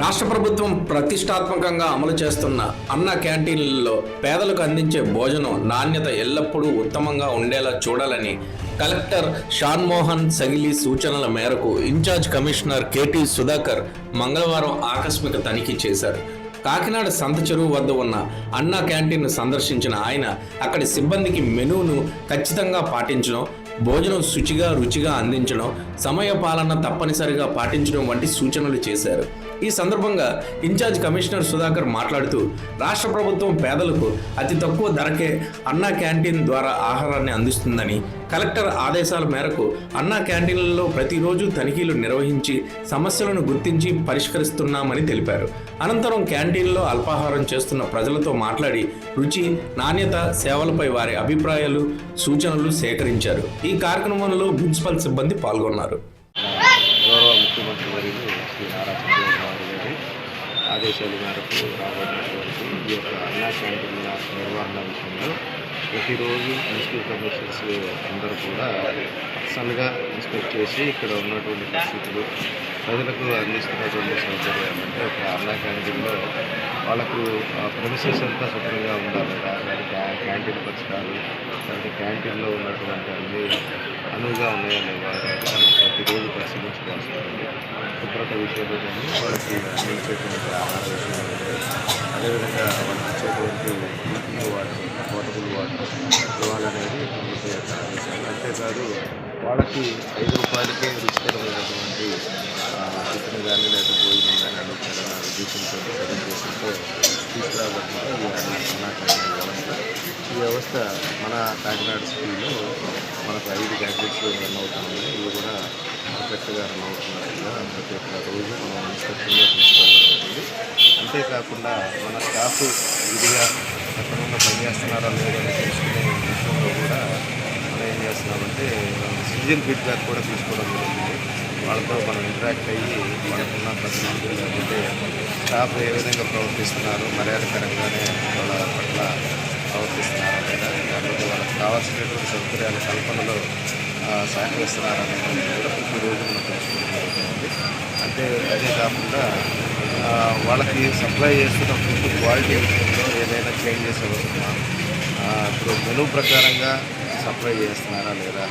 రాష్ట్ర ప్రభుత్వం ప్రతిష్టాత్మకంగా అమలు చేస్తున్న అన్న క్యాంటీన్లలో పేదలకు అందించే భోజనం నాణ్యత ఎల్లప్పుడూ ఉత్తమంగా ఉండేలా చూడాలని కలెక్టర్ షాన్మోహన్ సగిలి సూచనల మేరకు ఇన్ఛార్జ్ కమిషనర్ కేటీ సుధాకర్ మంగళవారం ఆకస్మిక తనిఖీ చేశారు. కాకినాడ సంత చెరువు వద్ద ఉన్న అన్నా క్యాంటీన్ను సందర్శించిన ఆయన అక్కడి సిబ్బందికి మెనూను ఖచ్చితంగా పాటించడం భోజనం శుచిగా రుచిగా అందించడం సమయ పాలన తప్పనిసరిగా పాటించడం వంటి సూచనలు చేశారు. ఈ సందర్భంగా ఇన్ఛార్జ్ కమిషనర్ సుధాకర్ మాట్లాడుతూ రాష్ట్ర ప్రభుత్వం పేదలకు అతి తక్కువ ధరకే అన్నా క్యాంటీన్ ద్వారా ఆహారాన్ని అందిస్తుందని కలెక్టర్ ఆదేశాల మేరకు అన్నా క్యాంటీన్లలో ప్రతిరోజు తనిఖీలు నిర్వహించి సమస్యలను గుర్తించి పరిష్కరిస్తున్నామని తెలిపారు. అనంతరం క్యాంటీన్లో అల్పాహారం చేస్తున్న ప్రజలతో మాట్లాడి రుచి నాణ్యత సేవలపై వారి అభిప్రాయాలు సూచనలు సేకరించారు. ఈ కార్యక్రమంలో మున్సిపల్ సిబ్బంది పాల్గొన్నారు. గౌరవ ముఖ్యమంత్రి వర్యులు శ్రీ నారా చంద్రబాబు గారి ఆదేశాల మేరకు రాబోతున్నటువంటి ఈ యొక్క అన్నా క్యాంటీన్ల నిర్వహణ విషయంలో ప్రతిరోజు మున్సిపల్ కమిషనర్స్ అందరూ కూడా పర్సనల్గా ఇన్స్పెక్ట్ చేసి ఇక్కడ ఉన్నటువంటి పరిస్థితులు ప్రజలకు అందిస్తున్నటువంటి సౌకర్యాలు అంటే ఒక అన్నా క్యాంటీన్లో వాళ్ళకు ప్రమిసెస్ అంతా శుభ్రంగా ఉండాలి. దాని క్యాంటీన్ పరిసరాలు లేకపోతే క్యాంటీన్లో ఉన్నటువంటి అన్ని అనువుగా ఉన్నాయా లేవా మనం ప్రతిరోజు పరిశీలించుకోవాల్సి ఉంటుంది శుభ్రత విషయంలో కానీ వాళ్ళకి అందించేటువంటి ఆహార విషయంలో అదేవిధంగా వాళ్ళకి ఇచ్చేటువంటి గారు వాళ్ళకి ఐదు రూపాయలకే రుచికరమైనటువంటి ఆ, కానీ లేదా భోజనం కానీ అందించాలన్న ఉద్దేశంతో సదుద్దేశంతో తీసుకురాబట్టిన ఈ వ్యవస్థ ఈ వ్యవస్థ మన కాకినాడ సిటీలో మనకు ఐదు గ్యాడ్జెట్స్ రన్ అవుతున్నాయి. ఇవి కూడా పర్ఫెక్ట్గా రన్ అవుతున్నాయి. ప్రతి ఒక్క రోజు మనం ఇన్స్ట్రక్షన్గా తీసుకోవాలి అంతేకాకుండా మన స్టాఫ్ విధిగా ఎక్కడన్నా పనిచేస్తున్నారా లేదని తెలుసుకునే విషయంలో కూడా మనం ఏం చేస్తున్నామంటే సిటిజన్ ఫీడ్బ్యాక్ కూడా తీసుకోవడం జరుగుతుంది వాళ్ళతో మనం ఇంటరాక్ట్ అయ్యి వాళ్ళకున్న పరిస్థితులు లేకపోతే స్టాఫ్ ఏ విధంగా ప్రవర్తిస్తున్నారు మర్యాదకరంగానే వాళ్ళ పట్ల ప్రవర్తిస్తున్నారు లేదా లేకపోతే వాళ్ళకి కావాల్సినటువంటి సౌకర్యాల కల్పనలో సహకరిస్తున్నారు అనేది కూడా ప్రతిరోజు మనం తెలుసుకోవడం జరుగుతుంది. అంటే అదే కాకుండా వాళ్ళకి సప్లై చేస్తున్న ఫుడ్ క్వాలిటీ విషయంలో ఏదైనా చేంజెస్ అవుతున్నా ఇప్పుడు మెనూ ప్రకారంగా సప్లై చేస్తున్నారా లేదా?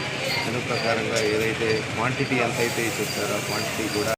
మెనూ ప్రకారంగా ఏదైతే క్వాంటిటీ ఎంత అయితే చెప్పారో ఆ క్వాంటిటీ కూడా